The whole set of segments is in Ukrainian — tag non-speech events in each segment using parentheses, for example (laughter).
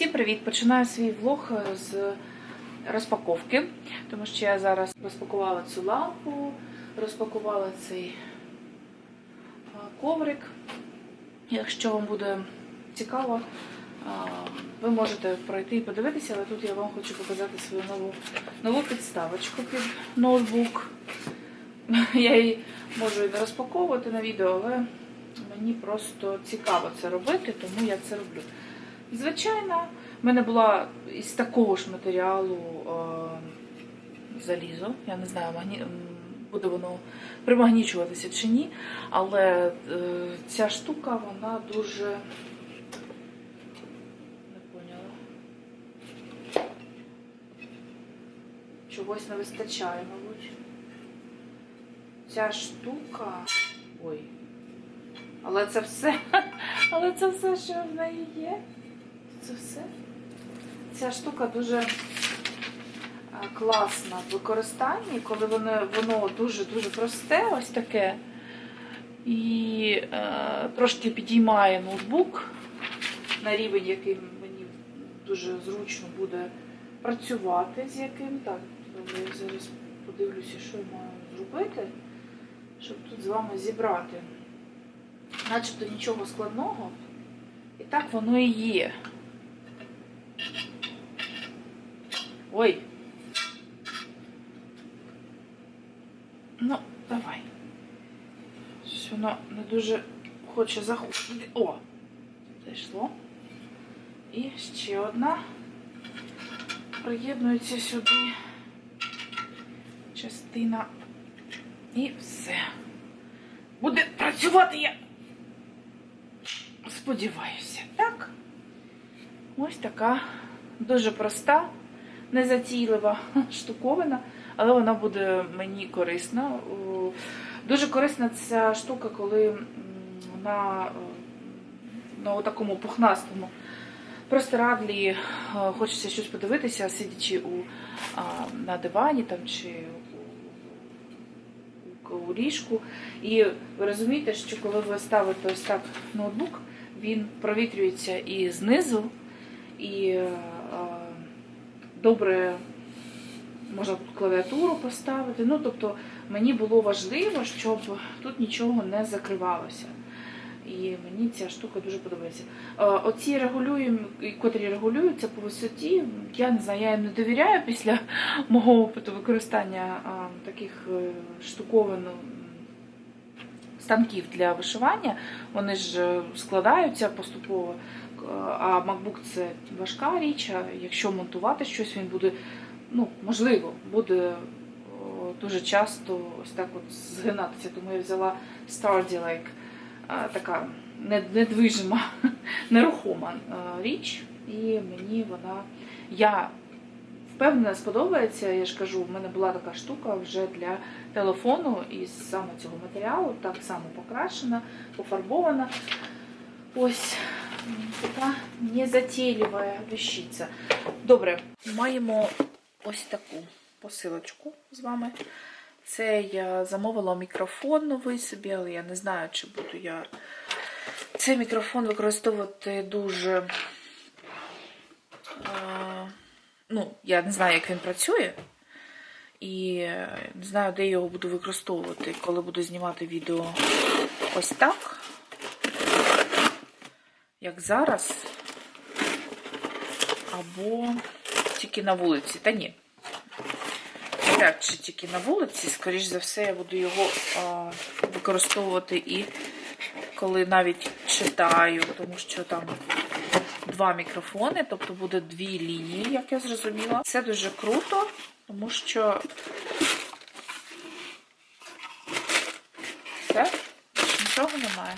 Всім привіт! Починаю свій влог з розпаковки, тому що я зараз розпакувала цю лампу, розпакувала цей коврик. Якщо вам буде цікаво, ви можете пройти і подивитися, але тут я вам хочу показати свою нову, нову підставочку під ноутбук. (laughs) Я її можу і не розпаковувати на відео, але мені просто цікаво це робити, тому я це роблю. Звичайно, в мене була із такого ж матеріалу е, залізо. Я не знаю, буде воно примагнічуватися чи ні. Але е, ця штука, вона дуже. Не поняла. Чогось не вистачає, мабуть. Ця штука. Ой. Але це все. (laughs) Але це все, що в неї є. Це все. Ця штука дуже е, класна в використанні, коли воно дуже-дуже просте, ось таке. І е, трошки підіймає ноутбук на рівень, який мені дуже зручно буде працювати, з яким. Так, я зараз подивлюся, що я маю зробити, щоб тут з вами зібрати. Начебто нічого складного. І так воно і є. Ой. Ну, давай. Щось воно не дуже хоче заходити. О! Зайшло. І ще одна. Приєднується сюди частина. І все. Буде працювати я. Сподіваюся, так? Ось така дуже проста, незатійлива штуковина, але вона буде мені корисна. Дуже корисна ця штука, коли на, е, на такому пухнастому простирадлі е, хочеться щось подивитися, сидячи у, на дивані там, чи у, у ліжку. І ви розумієте, що коли ви ставите ось так ноутбук, він провітрюється і знизу, і е, добре можна тут клавіатуру поставити. Ну, тобто мені було важливо, щоб тут нічого не закривалося. І мені ця штука дуже подобається. Оці регулюємо, котрі регулюються по висоті, я не знаю, я їм не довіряю після (laughs) мого опиту використання таких е, штуковин станків для вишивання. Вони ж е, складаються поступово. Е, А MacBook це важка річ. а Якщо монтувати щось, він буде, ну, можливо, буде дуже часто ось так от згинатися. Тому я взяла Stardy Lake, е, така недвижима, (laughs) нерухома е, річ. І мені вона. Я впевнена, сподобається. Я ж кажу, в мене була така штука вже для телефону із саме цього матеріалу, так само покрашена, пофарбована. Ось така незатейлива вещиця. Добре, маємо ось таку посилочку з вами. Це я замовила мікрофон новий собі, але я не знаю, чи буду я цей мікрофон використовувати дуже. Ну, я не знаю, як він працює. І не знаю, де його буду використовувати, коли буду знімати відео ось так, як зараз, або тільки на вулиці. Та ні. Так, чи тільки на вулиці, скоріш за все, я буду його а, використовувати і коли навіть читаю, тому що там два мікрофони, тобто буде дві лінії, як я зрозуміла. Це дуже круто, тому що все, більше нічого немає.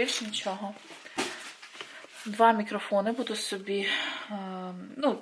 Більше нічого. Два мікрофони буду собі. е, Ну,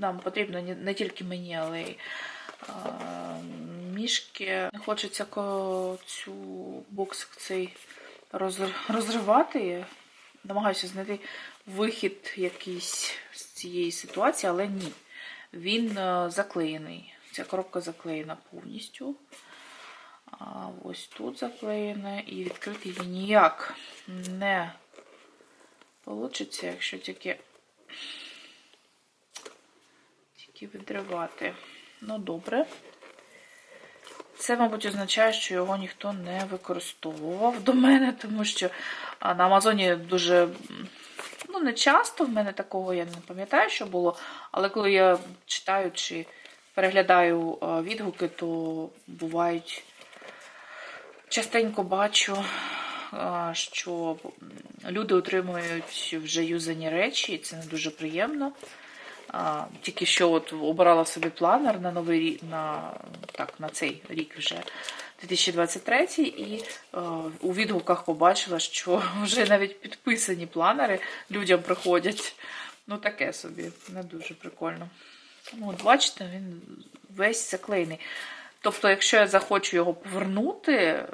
нам потрібно не- тільки мені, але й е, мішки. Не хочеться цю боксик цей розривати. Намагаюся знайти вихід якийсь з цієї ситуації, але ні. Він е, заклеєний. Ця коробка заклеєна повністю. А ось тут заклеєне і відкрити її ніяк не Получиться, якщо тільки, тільки відривати. Ну, добре. Це, мабуть, означає, що його ніхто не використовував до мене, тому що на Амазоні дуже ну, не часто в мене такого я не пам'ятаю, що було. Але коли я читаю чи переглядаю відгуки, то бувають частенько бачу, що люди отримують вже юзані речі, і це не дуже приємно. Тільки що от обирала собі планер на новий рік, на, так, на цей рік вже 2023, і е, у відгуках побачила, що (laughs) вже навіть підписані планери людям приходять. Ну, таке собі, не дуже прикольно. Ну, от бачите, він весь заклеєний. Тобто, якщо я захочу його повернути,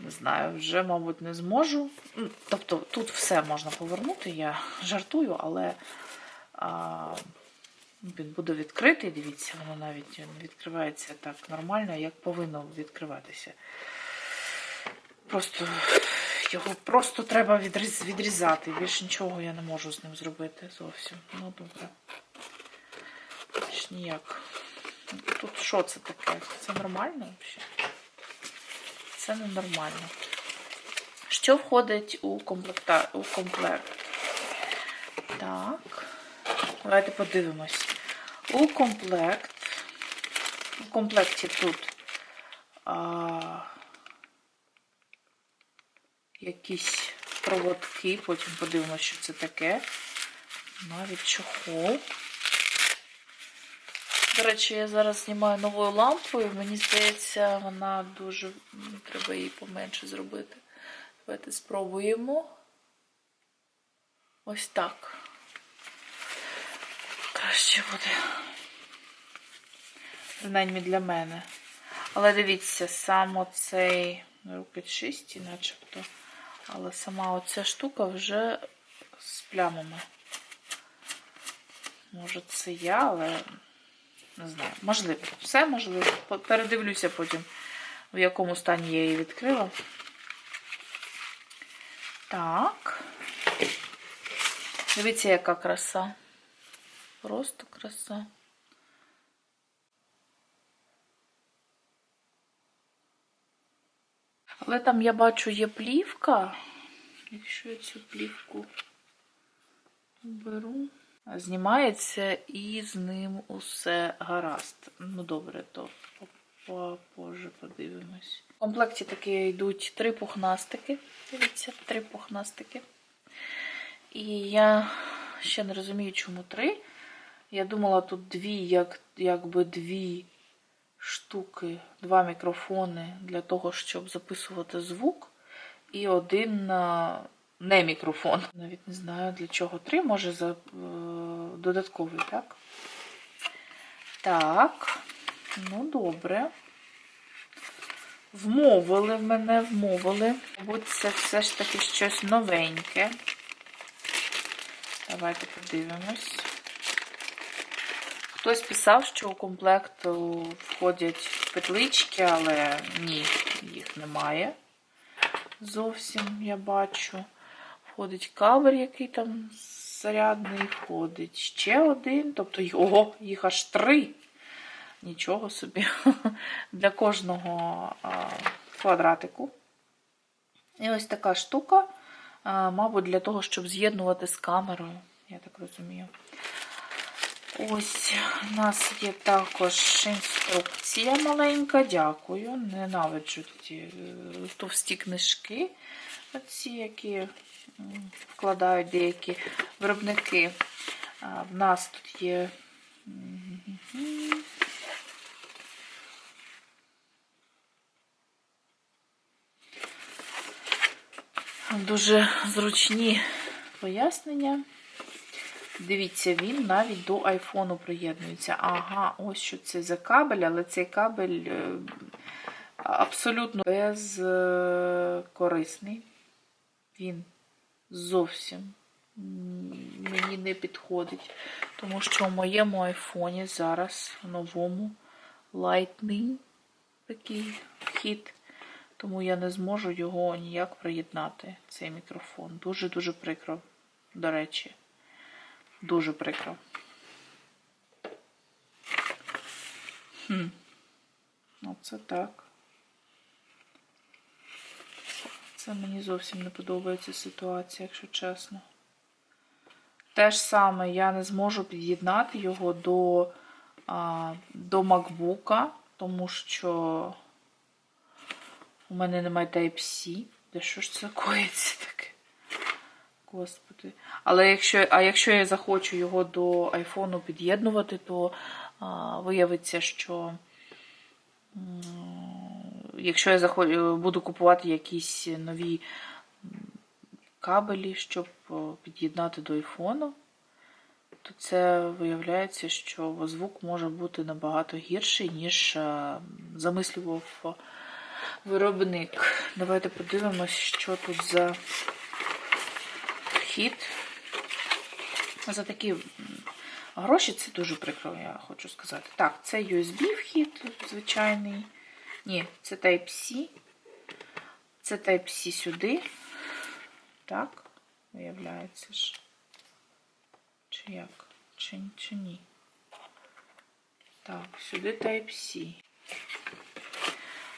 не знаю, вже, мабуть, не зможу. Ну, Тобто, тут все можна повернути, я жартую, але а, він буде відкритий, дивіться, воно навіть відкривається так нормально, як повинно відкриватися. Просто його просто треба відріз, відрізати. Більше нічого я не можу з ним зробити зовсім. Ну, добре. Ж ніяк. Тут що це таке? Це нормально взагалі? Це ненормально. Що входить у, комплекта... у комплект? Так. Давайте подивимось. У комплект. У комплекті тут а, якісь проводки, потім подивимося, що це таке. Навіть чохол. До речі, я зараз знімаю новою лампою. Мені здається, вона дуже. Треба її поменше зробити. Давайте спробуємо. Ось так. Краще буде. Принаймні для мене. Але дивіться, сам оцей руки чисті, начебто. Але сама оця штука вже з плямами. Може, це я, але не знаю. Можливо. Все можливо. Передивлюся потім, в якому стані я її відкрила. Так. Дивіться, яка краса. Просто краса. Але там я бачу є плівка. Якщо я цю плівку беру, знімається і з ним усе гаразд. Ну, добре, то по- позже подивимось. В комплекті такі йдуть три пухнастики. Дивіться, три пухнастики. І я ще не розумію, чому три. Я думала, тут дві, як, якби дві штуки, два мікрофони для того, щоб записувати звук. І один а, не мікрофон. Навіть не знаю для чого. Три, може, за, е, додатковий, так? Так, ну добре. Вмовили в мене, вмовили. Мабуть, це все ж таки щось новеньке. Давайте подивимось. Хтось писав, що у комплект входять петлички, але ні, їх немає. Зовсім я бачу. Входить кавер, який там зарядний, входить ще один. Тобто, ого, їх аж три. Нічого собі. (laughs) Для кожного квадратику. І ось така штука, мабуть, для того, щоб з'єднувати з камерою, я так розумію. Ось у нас є також інструкція маленька, дякую. Ненавиджу ті е, товсті книжки, оці, які вкладають деякі виробники. В нас тут є. Дуже зручні пояснення. Дивіться, він навіть до айфону приєднується. Ага, ось що це за кабель, але цей кабель е, абсолютно безкорисний. Він зовсім мені не підходить. Тому що у моєму айфоні зараз в новому Lightning такий вхід Тому я не зможу його ніяк приєднати, цей мікрофон. Дуже-дуже прикро, до речі. Дуже прикро. Хм. Оце так. Це мені зовсім не подобається ситуація, якщо чесно. Те ж саме я не зможу під'єднати його до, а, до MacBook, тому що у мене немає Type-C. Де що ж це коїться таке? Господи. Але якщо, а якщо я захочу його до айфону під'єднувати, то а, виявиться, що якщо я захочу, буду купувати якісь нові кабелі, щоб під'єднати до айфону, то це виявляється, що звук може бути набагато гірший, ніж е, замислював виробник. Давайте подивимось, що тут за вхід. За такі гроші це дуже прикро, я хочу сказати. Так, це USB вхід звичайний. Ні, це Type-C. Це Type-C сюди. Так, виявляється ж. Чи як? Чи, чи ні? Так, сюди Type-C.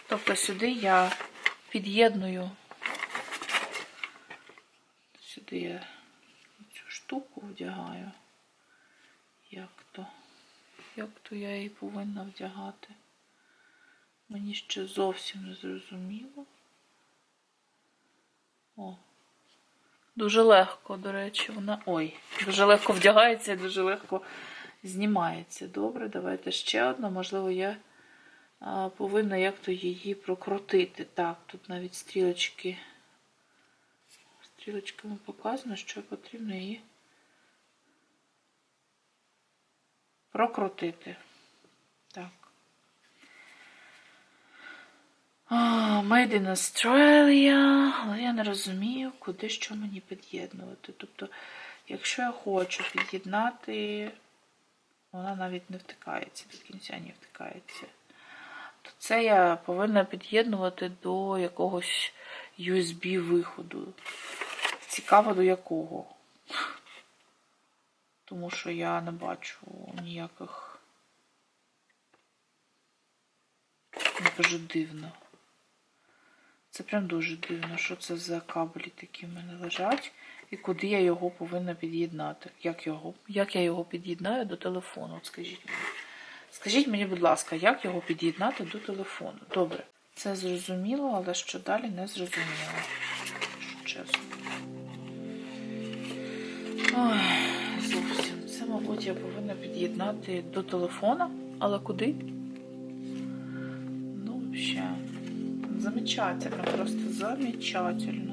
Тобто сюди я під'єдную. Сюди я цю штуку вдягаю. Як то? Як то я її повинна вдягати? Мені ще зовсім не зрозуміло. О. Дуже легко, до речі, вона. Ой, дуже легко вдягається і дуже легко знімається. Добре, давайте ще одна. Можливо, я повинна як-то її прокрутити. Так, тут навіть стрілочки. Стрілочками показано, що потрібно її прокрутити. Так. Made in Australia, але я не розумію, куди що мені під'єднувати. Тобто, якщо я хочу під'єднати, вона навіть не втикається, до кінця не втикається. То це я повинна під'єднувати до якогось USB-виходу. Цікаво до якого. Тому що я не бачу ніяких. Дуже дивно. Це прям дуже дивно, що це за кабелі такі в мене лежать. І куди я його повинна під'єднати. Як його, як я його під'єднаю до телефону? От скажіть мені. Скажіть мені, будь ласка, як його під'єднати до телефону? Добре, це зрозуміло, але що далі не зрозуміло. Під'єднати до телефона, але куди? Ну, взагалі. Замечательно, просто замечательно.